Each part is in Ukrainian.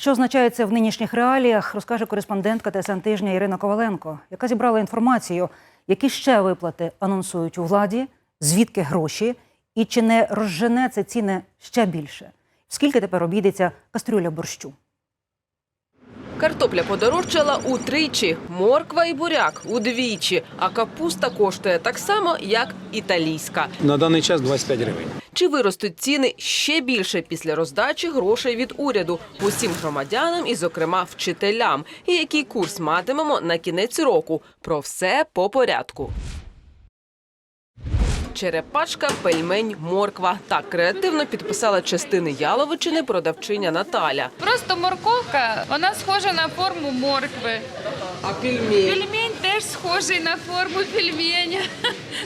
Що означає це в нинішніх реаліях, розкаже кореспондентка ТСН тижня Ірина Коваленко, яка зібрала інформацію, які ще виплати анонсують у владі, звідки гроші, і чи не розжене це ціни ще більше. Скільки тепер обійдеться кастрюля борщу? Картопля подорожчала утричі, морква і буряк удвічі, а капуста коштує так само, як італійська. На даний час 25 гривень. Чи виростуть ціни ще більше після роздачі грошей від уряду усім громадянам і, зокрема, вчителям? І який курс матимемо на кінець року? Про все по порядку. Черепашка, пельмень, морква. Так креативно підписала частини Яловичини продавчиня Наталя. Просто морковка, вона схожа на форму моркви. А пельмень? Пельмень теж схожий на форму пельменя.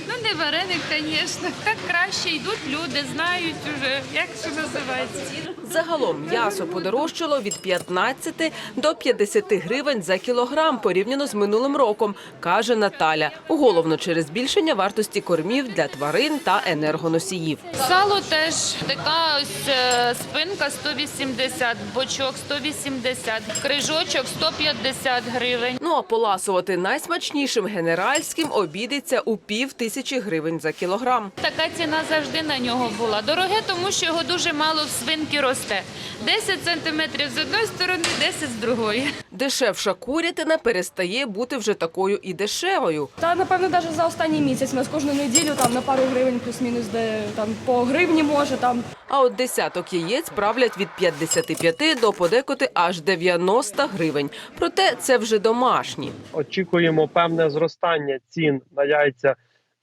Ну не вареник, звісно. Так краще йдуть люди, знають уже, як це називається. Загалом м'ясо подорожчало від 15 до 50 гривень за кілограм порівняно з минулим роком, каже Наталя. Головно через збільшення вартості кормів для тварин та енергоносіїв. Сало теж така ось е, спинка 180, бочок 180, крижочок 150 гривень. Ну а поласувати найсмачнішим генеральським обійдеться у пів тисячі гривень за кілограм. Така ціна завжди на нього була. Дороге, тому що його дуже мало в свинки росте. 10 сантиметрів з одної сторони, 10 з другої. Дешевша курятина перестає бути вже такою і дешевою. Та напевно навіть за останній місяць ми з кожну неділю там на пару гривень плюс-мінус, де там по гривні може там. А от десяток яєць правлять від 55 до подекоти аж 90 гривень. Проте це вже домашні. очікуємо певне зростання цін на яйця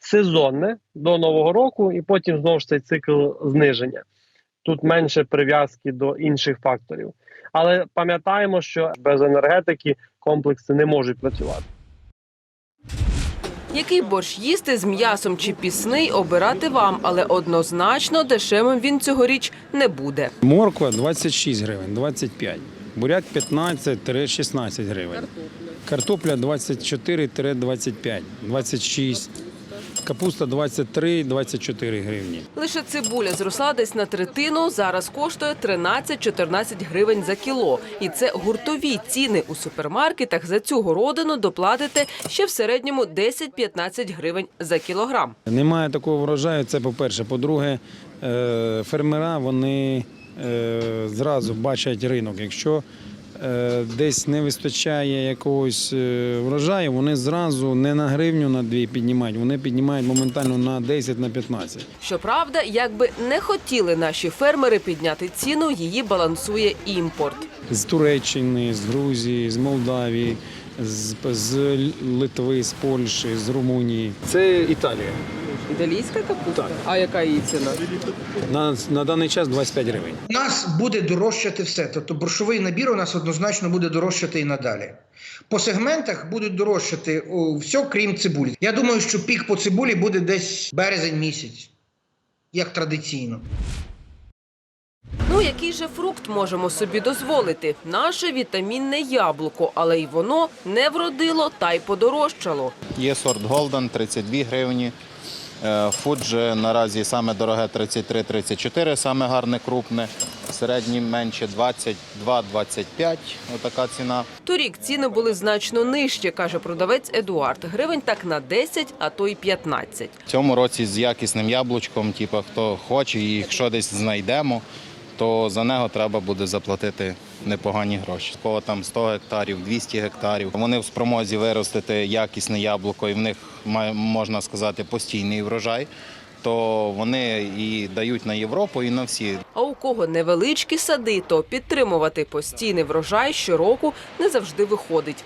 сезонне до нового року, і потім знову ж цей цикл зниження. Тут менше прив'язки до інших факторів. Але пам'ятаємо, що без енергетики комплекси не можуть працювати. Який борщ їсти з м'ясом чи пісний обирати вам, але однозначно дешевим він цьогоріч не буде. Морква 26 гривень, 25. Буряк 15-16 гривень. Картопля 24-25, 26. Капуста 23-24 гривні. Лише цибуля зросла десь на третину. Зараз коштує 13-14 гривень за кіло. І це гуртові ціни у супермаркетах. За цю городину доплатите ще в середньому 10-15 гривень за кілограм. Немає такого врожаю, це по-перше. По-друге, е, фермера вони е, зразу бачать ринок. Якщо десь не вистачає якогось е, врожаю, вони зразу не на гривню на дві піднімають, вони піднімають моментально на 10 на 15. Щоправда, якби не хотіли наші фермери підняти ціну, її балансує імпорт. З Туреччини, з Грузії, з Молдавії, з, з Литви, з Польщі, з Румунії. Це Італія. Італійська капуста? Так. А яка її ціна? На, на даний час 25 гривень. У нас буде дорожчати все. Тобто борщовий набір у нас однозначно буде дорожчати і надалі. По сегментах будуть дорожчати о, все, крім цибулі. Я думаю, що пік по цибулі буде десь березень місяць, як традиційно. Ну, який же фрукт можемо собі дозволити? Наше вітамінне яблуко, але й воно не вродило та й подорожчало. Є сорт Голден 32 гривні. Е, Фуджи наразі саме дороге 33-34, саме гарне крупне. Середні менше 22-25, отака ціна. Торік ціни були значно нижчі, каже продавець Едуард. Гривень так на 10, а то й 15. В цьому році з якісним яблучком, типу, хто хоче, і якщо десь знайдемо, то за нього треба буде заплатити непогані гроші. Кого там 100 гектарів, 200 гектарів. Вони в спромозі виростити якісне яблуко, і в них можна сказати постійний врожай. То вони і дають на Європу, і на всі. А у кого невеличкі сади, то підтримувати постійний врожай щороку не завжди виходить.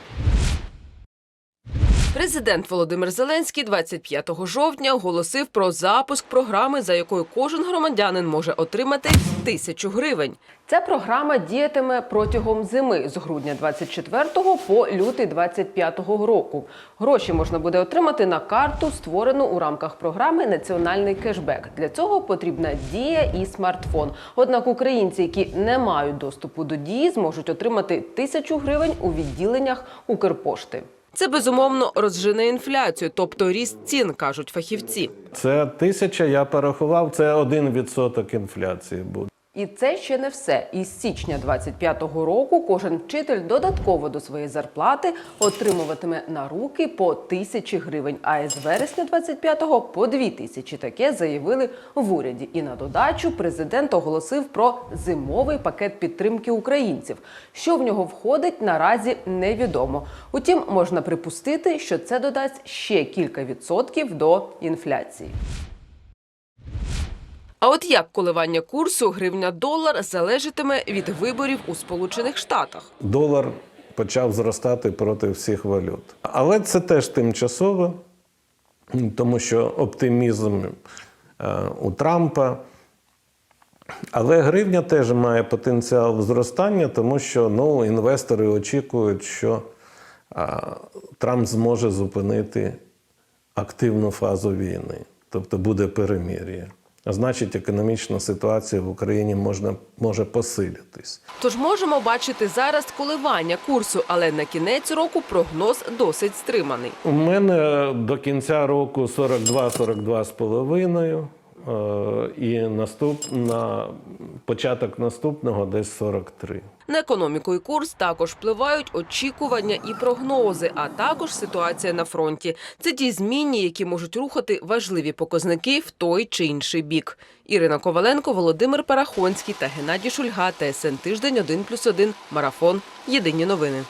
Президент Володимир Зеленський 25 жовтня оголосив про запуск програми, за якою кожен громадянин може отримати тисячу гривень. Ця програма діятиме протягом зими з грудня 24 по лютий 25 року. Гроші можна буде отримати на карту, створену у рамках програми Національний кешбек. Для цього потрібна дія і смартфон. Однак українці, які не мають доступу до дії, зможуть отримати тисячу гривень у відділеннях Укрпошти. Це безумовно розжине інфляцію, тобто ріст цін, кажуть фахівці. Це тисяча, я порахував, це 1% інфляції буде. І це ще не все. Із січня 25-го року кожен вчитель додатково до своєї зарплати отримуватиме на руки по тисячі гривень. А із вересня 25-го по дві тисячі. Таке заявили в уряді. І на додачу президент оголосив про зимовий пакет підтримки українців. Що в нього входить, наразі невідомо. Утім, можна припустити, що це додасть ще кілька відсотків до інфляції. А от як коливання курсу гривня-долар залежатиме від виборів у Сполучених Штатах? долар почав зростати проти всіх валют. Але це теж тимчасово, тому що оптимізм е, у Трампа. Але гривня теж має потенціал зростання, тому що ну, інвестори очікують, що а, Трамп зможе зупинити активну фазу війни, тобто буде перемир'я. А значить, економічна ситуація в Україні можна, може посилитись. Тож можемо бачити зараз коливання курсу, але на кінець року прогноз досить стриманий. У мене до кінця року 42-42 з половиною. е, І наступ, на початок наступного десь 43. На економіку і курс також впливають очікування і прогнози, а також ситуація на фронті. Це ті змінні, які можуть рухати важливі показники в той чи інший бік. Ірина Коваленко, Володимир Парахонський та Геннадій Шульга. ТСН тиждень 1+,1. Марафон. Єдині новини.